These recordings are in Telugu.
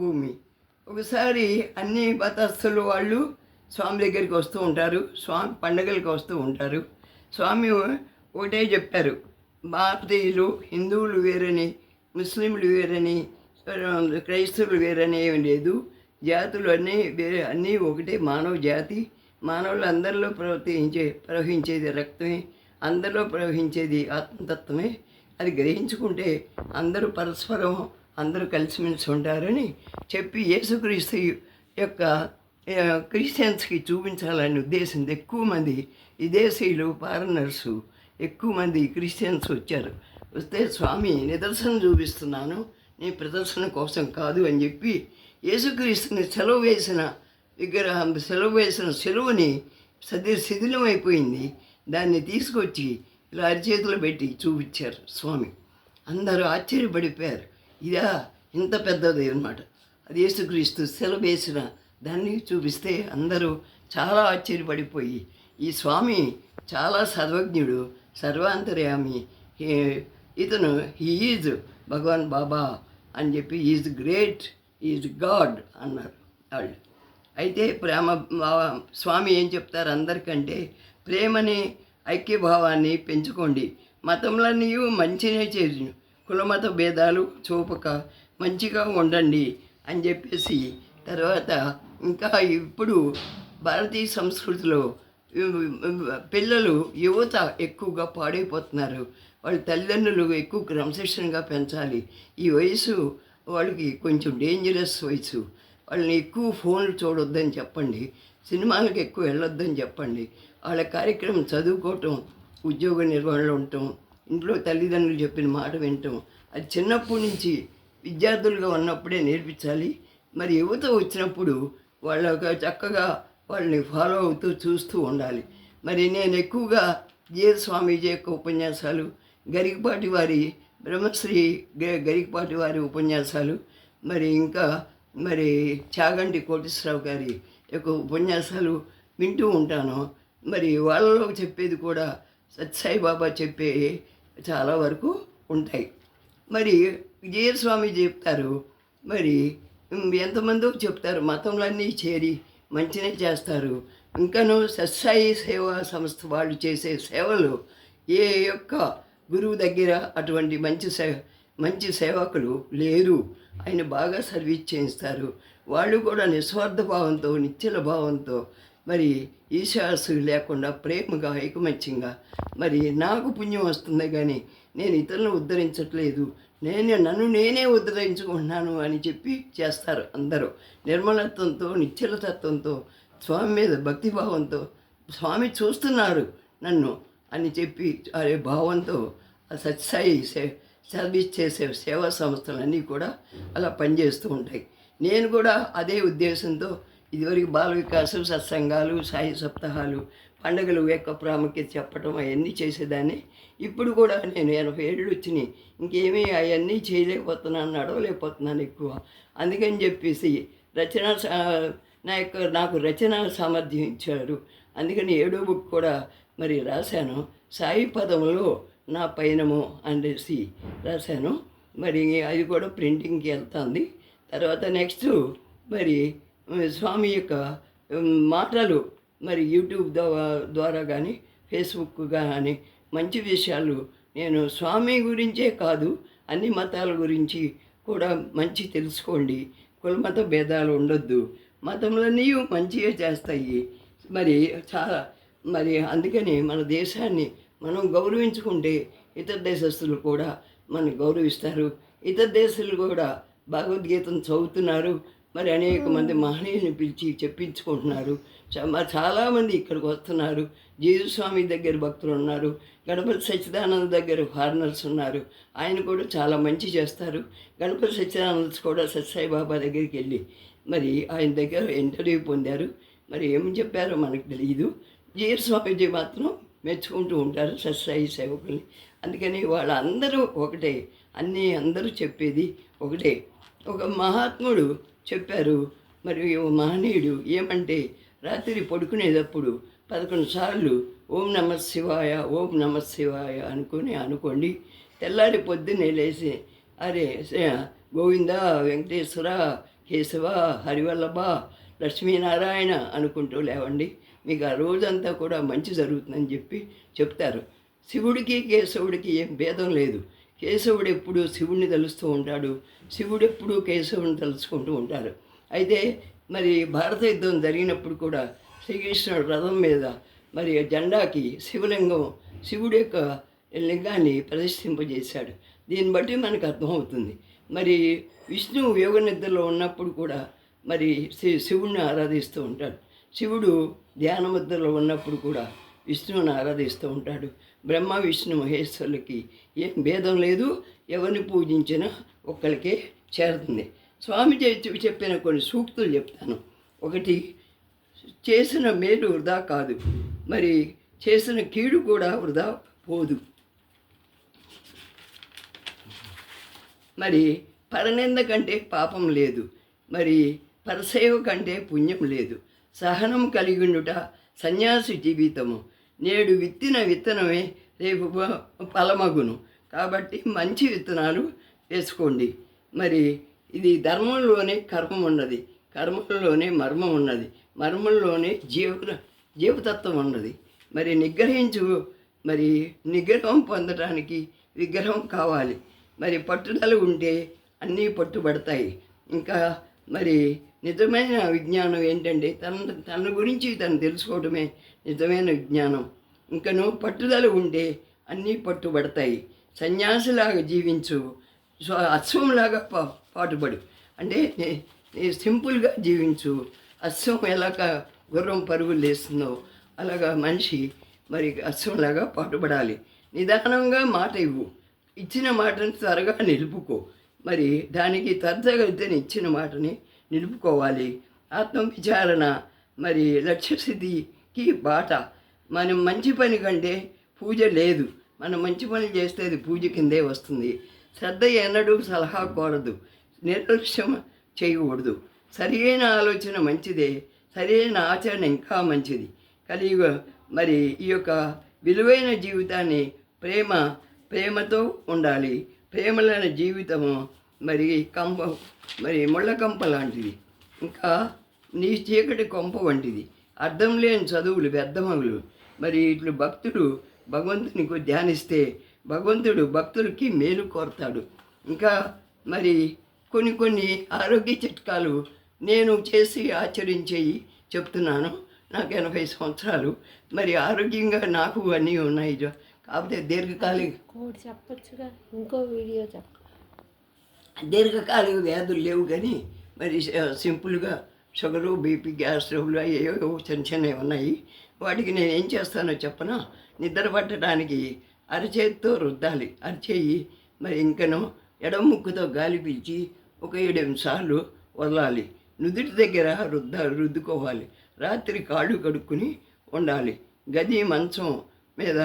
భూమి. ఒకసారి అన్ని మతస్థులు వాళ్ళు స్వామి దగ్గరికి వస్తూ ఉంటారు. స్వామి పండగలకు వస్తూ ఉంటారు. స్వామి ఒకటే చెప్పారు. భారతీయులు హిందువులు వేరని ముస్లింలు వేరని క్రైస్తవులు వేరని ఏమి లేదు. జాతులు అన్నీ వేరే అన్నీ ఒకటే మానవ జాతి. మానవులు అందరిలో ప్రవర్తించే ప్రవహించేది రక్తమే. అందరిలో ప్రవహించేది ఆత్మతత్వమే. అది గ్రహించుకుంటే అందరూ పరస్పరం అందరూ కలిసిమెలిసి ఉంటారని చెప్పి యేసుక్రీస్తు యొక్క క్రిస్టియన్స్కి చూపించాలనే ఉద్దేశంతో ఎక్కువ మంది విదేశీయులు ఫారినర్స్ ఎక్కువ మంది క్రిస్టియన్స్ వచ్చారు. వస్తే స్వామి నిదర్శనం చూపిస్తున్నాను. నీ ప్రదర్శన కోసం కాదు అని చెప్పి యేసుక్రీస్తుని సెలవు వేసిన విగ్రహం సెలవు వేసిన సెలవుని సది శిథిలమైపోయింది. దాన్ని తీసుకొచ్చి ఇలా అరిచేతులు పెట్టి చూపించారు స్వామి. అందరూ ఆశ్చర్యపడిపోయారు. ఇదా ఇంత పెద్దది అనమాట అది యేసుక్రీస్తు సెలవు వేసిన దాన్ని చూపిస్తే అందరూ చాలా ఆశ్చర్యపడిపోయి ఈ స్వామి చాలా సర్వజ్ఞుడు సర్వాంతర్యామి హే- ఇతను ఈజ్ భగవాన్ బాబా అని చెప్పి ఈజ్ గ్రేట్ ఈజ్ గాడ్ అన్నారు వాళ్ళు. అయితే ప్రేమ స్వామి ఏం చెప్తారు అందరికంటే ప్రేమని ఐక్యభావాన్ని పెంచుకోండి మతంలన్నీ మంచినే చేసి కులమత భేదాలు చూపక మంచిగా ఉండండి అని చెప్పేసి తర్వాత ఇంకా ఇప్పుడు భారతీయ సంస్కృతిలో పిల్లలు యువత ఎక్కువగా పాడైపోతున్నారు. వాళ్ళ తల్లిదండ్రులు ఎక్కువ క్రమశిక్షణగా పెంచాలి. ఈ వయసు వాళ్ళకి కొంచెం డేంజరస్ వయసు. వాళ్ళని ఎక్కువ ఫోన్లు చూడొద్దని చెప్పండి. సినిమాలకు ఎక్కువ వెళ్ళొద్దని చెప్పండి. వాళ్ళ కార్యక్రమం చదువుకోవటం ఉద్యోగ నిర్వహణలో ఉండటం ఇంట్లో తల్లిదండ్రులు చెప్పిన మాట వింటాం. అది చిన్నప్పటి నుంచి విద్యార్థులుగా ఉన్నప్పుడే నేర్పించాలి. మరి యువత వచ్చినప్పుడు వాళ్ళ చక్కగా వాళ్ళని ఫాలో అవుతూ చూస్తూ ఉండాలి. మరి నేను ఎక్కువగా జే స్వామీజీ యొక్క ఉపన్యాసాలు గరికపాటి వారి బ్రహ్మశ్రీ గ- గరికపాటి వారి ఉపన్యాసాలు మరి ఇంకా మరి చాగంటి కోటేశ్వరరావు గారి యొక్క ఉపన్యాసాలు వింటూ ఉంటాను. మరి వాళ్ళలో చెప్పేది కూడా సత్సాయి బాబా చెప్పే చాలా వరకు ఉంటాయి. మరి విజయస్వామి చెప్తారు మరి ఎంతమందో చెప్తారు మతంలన్నీ చేరి మంచినే చేస్తారు. ఇంకను సత్సాయి సేవా సంస్థ వాళ్ళు చేసే సేవలు ఏ యొక్క గురువు దగ్గర అటువంటి మంచి సే మంచి సేవకులు లేరు. ఆయన బాగా సర్వీస్ చేయిస్తారు. వాళ్ళు కూడా నిస్వార్థ భావంతో నిశ్చల భావంతో మరి ఈశాసు లేకుండా ప్రేమగా ఐకమత్యంగా మరి నాకు పుణ్యం వస్తుంది కానీ నేను ఇతరులను ఉద్ధరించట్లేదు. నేను నన్ను నేనే ఉద్ధరించుకుంటున్నాను అని చెప్పి చేస్తారు అందరూ. నిర్మలత్వంతో నిశ్చలతత్వంతో స్వామి మీద భక్తిభావంతో స్వామి చూస్తున్నారు నన్ను అని చెప్పి అనే భావంతో సత్సాయి సే సర్వీస్ చేసే సేవా సంస్థలన్నీ కూడా అలా పనిచేస్తూ ఉంటాయి. నేను కూడా అదే ఉద్దేశంతో ఇదివరకు బాల వికాసం సత్సంగాలు సాయి సప్తాహాలు పండుగలు యొక్క ప్రాముఖ్యత చెప్పడం అవన్నీ చేసేదాన్ని. ఇప్పుడు కూడా నేను ఎనభై ఏళ్ళు వచ్చినాయి. ఇంకేమీ అవన్నీ చేయలేకపోతున్నాను నడవలేకపోతున్నాను ఎక్కువ. అందుకని చెప్పేసి రచన సా- నా యొక్క నాకు రచన సామర్థ్యం ఇచ్చారు. అందుకని ఏడో బుక్ కూడా మరి రాశాను. సాయి పదంలో నా పయనము అనేసి రాశాను. మరి అది కూడా ప్రింటింగ్కి వెళ్తుంది. తర్వాత నెక్స్ట్ మరి స్వామి యొక్క మాటలు మరి యూట్యూబ్ ద్వారా కానీ ఫేస్బుక్ కానీ మంచి విషయాలు నేను స్వామి గురించే కాదు అన్ని మతాల గురించి కూడా మంచి తెలుసుకోండి. కులమత భేదాలు ఉండొద్దు. మతములన్నీ మంచిగా చేస్తాయి. మరి చాలా మరి అందుకని మన దేశాన్ని మనం గౌరవించుకుంటే ఇతర దేశస్తులు కూడా మనం గౌరవిస్తారు. ఇతర దేశాలు కూడా భగవద్గీతను చదువుతున్నారు. మరి అనేక మంది మహనీయుని పిలిచి చెప్పించుకుంటున్నారు. చాలామంది ఇక్కడికి వస్తున్నారు. జీవస్వామి దగ్గర భక్తులు ఉన్నారు. గణపతి సచ్చిదానంద దగ్గర ఫారినర్స్ ఉన్నారు. ఆయన కూడా చాలా మంచి చేస్తారు. గణపతి సచ్చిదానంద కూడా సత్సాయి బాబా దగ్గరికి వెళ్ళి మరి ఆయన దగ్గర ఇంటర్వ్యూ పొందారు. మరి ఏం చెప్పారో మనకు తెలియదు జీఎస్ స్వామీజీ మాత్రం మెచ్చుకుంటూ ఉంటారు సత్సాయి సేవకుల్ని. అందుకని వాళ్ళందరూ ఒకటే అన్నీ అందరూ చెప్పేది ఒకటే. ఒక మహాత్ముడు చెప్పారు. మరి ఓ మహనీయుడు ఏమంటే రాత్రి పడుకునేటప్పుడు పదకొండు సార్లు ఓం నమ శివాయ ఓం నమ శివాయ అనుకుని అనుకోండి. తెల్లారి పొద్దున్నే లేచి అరే గోవింద వెంకటేశ్వర కేశవ హరివల్లభ లక్ష్మీనారాయణ అనుకుంటూ లేవండి. మీకు ఆ రోజంతా కూడా మంచి జరుగుతుందని చెప్పి చెప్తారు. శివుడికి కేశవుడికి ఏం భేదం లేదు. కేశవుడు ఎప్పుడు శివుడిని తలుస్తూ ఉంటాడు. శివుడు ఎప్పుడూ కేశవుని తలుచుకుంటూ ఉంటారు. అయితే మరి భారత యుద్ధం జరిగినప్పుడు కూడా శ్రీకృష్ణుడు రథం మీద మరి జెండాకి శివలింగం శివుడి యొక్క లింగాన్ని ప్రదర్శింపజేశాడు దీన్ని బట్టి మనకు అర్థమవుతుంది. మరి విష్ణువు యోగ నిద్రలో ఉన్నప్పుడు కూడా మరి శివుణ్ణి ఆరాధిస్తూ ఉంటాడు. శివుడు ధ్యాన ముద్రలో ఉన్నప్పుడు కూడా విష్ణువుని ఆరాధిస్తూ ఉంటాడు. బ్రహ్మ విష్ణు మహేశ్వరులకి ఏం భేదం లేదు. ఎవరిని పూజించినా ఒక్కరికే చేరుతుంది. స్వామి చెప్పిన కొన్ని సూక్తులు చెప్తాను. ఒకటి చేసిన మేలు వృధా కాదు. మరి చేసిన కీడు కూడా వృధా పోదు. మరి పరనింద కంటే పాపం లేదు. మరి పరసేవ కంటే పుణ్యం లేదు. సహనం కలిగినుట సన్యాసి జీవితము. నేడు విత్తిన విత్తనమే రేపు ఫలమగును. కాబట్టి మంచి విత్తనాలు వేసుకోండి. మరి ఇది ధర్మంలోనే కర్మం ఉన్నది కర్మంలోనే మర్మం ఉన్నది మర్మంలోనే జీవ జీవతత్వం ఉన్నది. మరి నిగ్రహించు మరి నిగ్రహం పొందడానికి విగ్రహం కావాలి. మరి పట్టుదల ఉంటే అన్నీ పట్టుబడతాయి. ఇంకా మరి నిజమైన విజ్ఞానం ఏంటంటే తన తన గురించి తను తెలుసుకోవడమే నిజమైన విజ్ఞానం. ఇంకను పట్టుదల ఉంటే అన్నీ పట్టుబడతాయి. సన్యాసిలాగా జీవించు. సో అశ్వంలాగా పా పాటుపడు. అంటే సింపుల్గా జీవించు. అశ్వం ఎలాగ గుర్రం పరుగులు లేస్తుందో అలాగా మనిషి మరి అశ్వంలాగా పాటుపడాలి. నిదానంగా మాట ఇవ్వు. ఇచ్చిన మాటని త్వరగా నిలుపుకో. మరి దానికి తరచగలిగితే ఇచ్చిన మాటని నిలుపుకోవాలి. ఆత్మ విచారణ మరి లక్ష్యస్థితికి బాట. మనం మంచి పని కంటే పూజ లేదు. మనం మంచి పని చేస్తే అది పూజ కిందే వస్తుంది. శ్రద్ధ ఎన్నడూ సలహా కోరదు. నిర్లక్ష్యం చేయకూడదు. సరైన ఆలోచన మంచిదే. సరైన ఆచరణ ఇంకా మంచిది. కలియుగ మరి ఈ యొక్క విలువైన జీవితాన్ని ప్రేమ ప్రేమతో ఉండాలి. ప్రేమలైన జీవితము మరి కంప మరి ముళ్ళ కంప లాంటిది. ఇంకా నీ చీకటి కొంప వంటిది. అర్థం లేని చదువులు పెద్దమగులు మరి ఇట్లు భక్తుడు భగవంతునికి ధ్యానిస్తే భగవంతుడు భక్తులకి మేలు కోరతాడు. ఇంకా మరి కొన్ని కొన్ని ఆరోగ్య చిట్కాలు నేను చేసి ఆచరించేయి చెప్తున్నాను. నాకు ఎనభై సంవత్సరాలు. మరి ఆరోగ్యంగా నాకు అన్నీ ఉన్నాయి. కాకపోతే దీర్ఘకాలిక చెప్పచ్చుగా. ఇంకో వీడియో చెప్ప. దీర్ఘకాలిక వ్యాధులు లేవు కానీ మరి సింపుల్గా షుగరు బీపీ గ్యాస్ ట్రబుల్ ఏవో చిన్న చిన్నవి ఉన్నాయి. వాటికి నేను ఏం చేస్తానో చెప్పనా? నిద్ర పట్టడానికి అరచేతితో రుద్దాలి. అరచేయి మరి ఇంకనో ఎడమ ముక్కుతో గాలి పీల్చి ఒక ఏడెనిమిది సార్లు వదలాలి. నుదుటి దగ్గర రుద్ద రుద్దుకోవాలి. రాత్రి కాళ్ళు కడుక్కుని ఉండాలి. గది మంచం మీద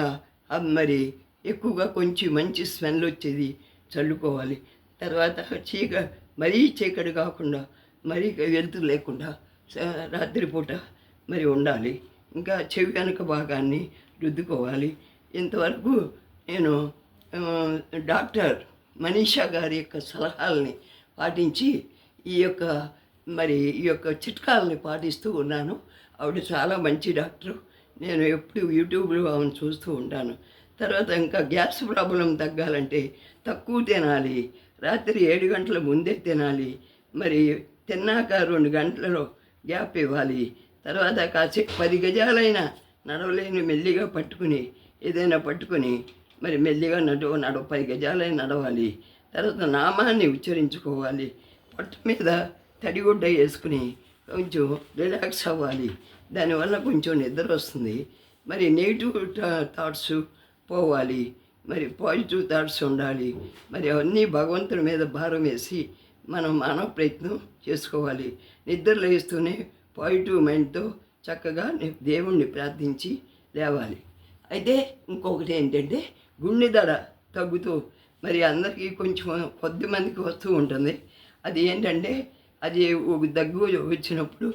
మరి ఎక్కువగా కొంచెం మంచి స్మెల్ వచ్చేది చల్లుకోవాలి. తర్వాత చీక మరీ చీకటి కాకుండా మరీ వెలుతురు లేకుండా రాత్రిపూట మరి ఉండాలి. ఇంకా చెవి వెనుక భాగాన్ని రుద్దుకోవాలి. ఇంతవరకు నేను డాక్టర్ మనీషా గారి యొక్క సలహాలని పాటించి ఈ యొక్క మరి ఈ యొక్క చిట్కాలని పాటిస్తూ ఉన్నాను. ఆవిడ చాలా మంచి డాక్టర్. నేను ఎప్పుడు యూట్యూబ్లో ఆమెను చూస్తూ ఉంటాను. తర్వాత ఇంకా గ్యాస్ ప్రాబ్లం తగ్గాలంటే తక్కువ తినాలి. రాత్రి ఏడు గంటల ముందే తినాలి. మరి తిన్నాక రెండు గంటలలో గ్యాప్ ఇవ్వాలి. తర్వాత కాసేపు పది గజాలైనా నడవలేని మెల్లిగా పట్టుకుని ఏదైనా పట్టుకొని మరి మెల్లిగా నడవ నడవ పది గజాలైనా నడవాలి. తర్వాత నామాన్ని ఉచ్చరించుకోవాలి. పొట్ట మీద తడిగుడ్డ వేసుకుని కొంచెం రిలాక్స్ అవ్వాలి. దానివల్ల కొంచెం నిద్ర వస్తుంది. మరి నెగిటివ్ థాట్స్ పోవాలి. మరి పాజిటివ్ థాట్స్ ఉండాలి. మరి అవన్నీ భగవంతుడి మీద భారం వేసి మనం మానవ ప్రయత్నం చేసుకోవాలి. నిద్ర లేస్తూనే పాజిటివ్ మైండ్తో చక్కగా దేవుణ్ణి ప్రార్థించి లేవాలి. అయితే ఇంకొకటి ఏంటంటే గుండె దడ తగ్గుతూ మరి అందరికీ కొంచెం కొద్ది మందికి వస్తూ ఉంటుంది. అది ఏంటంటే అది ఒక దగ్గు వచ్చినప్పుడు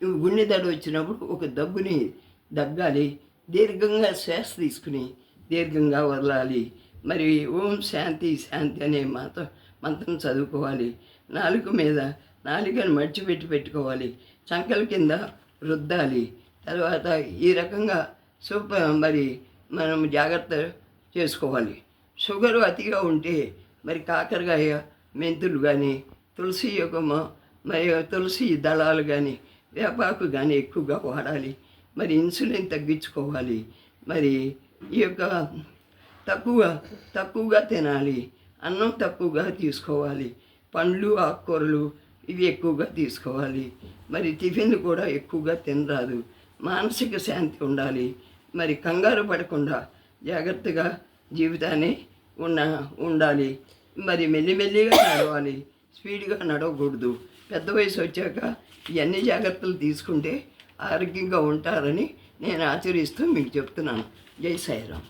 గుండె దడ వచ్చినప్పుడు ఒక దగ్గుని దగ్గాలి దీర్ఘంగా శ్వాస తీసుకుని దీర్ఘంగా వదలాలి. మరి ఓం శాంతి శాంతి అనే మాత మంత్రం చదువుకోవాలి. నాలుక మీద నాలుకను మడిచిపెట్టి పెట్టుకోవాలి. చంకల కింద రుద్దాలి. తర్వాత ఈ రకంగా సూప మరి మనం జాగ్రత్త చేసుకోవాలి. షుగర్ అతిగా ఉంటే మరి కాకరకాయ మెంతులు కానీ తులసి యొక్క మరియు మరి తులసి దళాలు కానీ వేపాకు కానీ ఎక్కువగా వాడాలి. మరి ఇన్సులిన్ తగ్గించుకోవాలి. మరి ఈ యొక్క తక్కువ తక్కువగా తినాలి. అన్నం తక్కువగా తీసుకోవాలి. పండ్లు ఆకుకూరలు ఇవి ఎక్కువగా తీసుకోవాలి. మరి టిఫిన్లు కూడా ఎక్కువగా తినరాదు. మానసిక శాంతి ఉండాలి. మరి కంగారు పడకుండా జాగ్రత్తగా జీవితాన్ని ఉన్న ఉండాలి. మరి మెల్లిమెల్లిగా నడవాలి. స్పీడ్గా నడవకూడదు. పెద్ద వయసు వచ్చాక ఇవన్నీ జాగ్రత్తలు తీసుకుంటే ఆరోగ్యంగా ఉంటారని నేను ఆచరిస్తూ మీకు చెప్తున్నాను. జై సాయిరామ్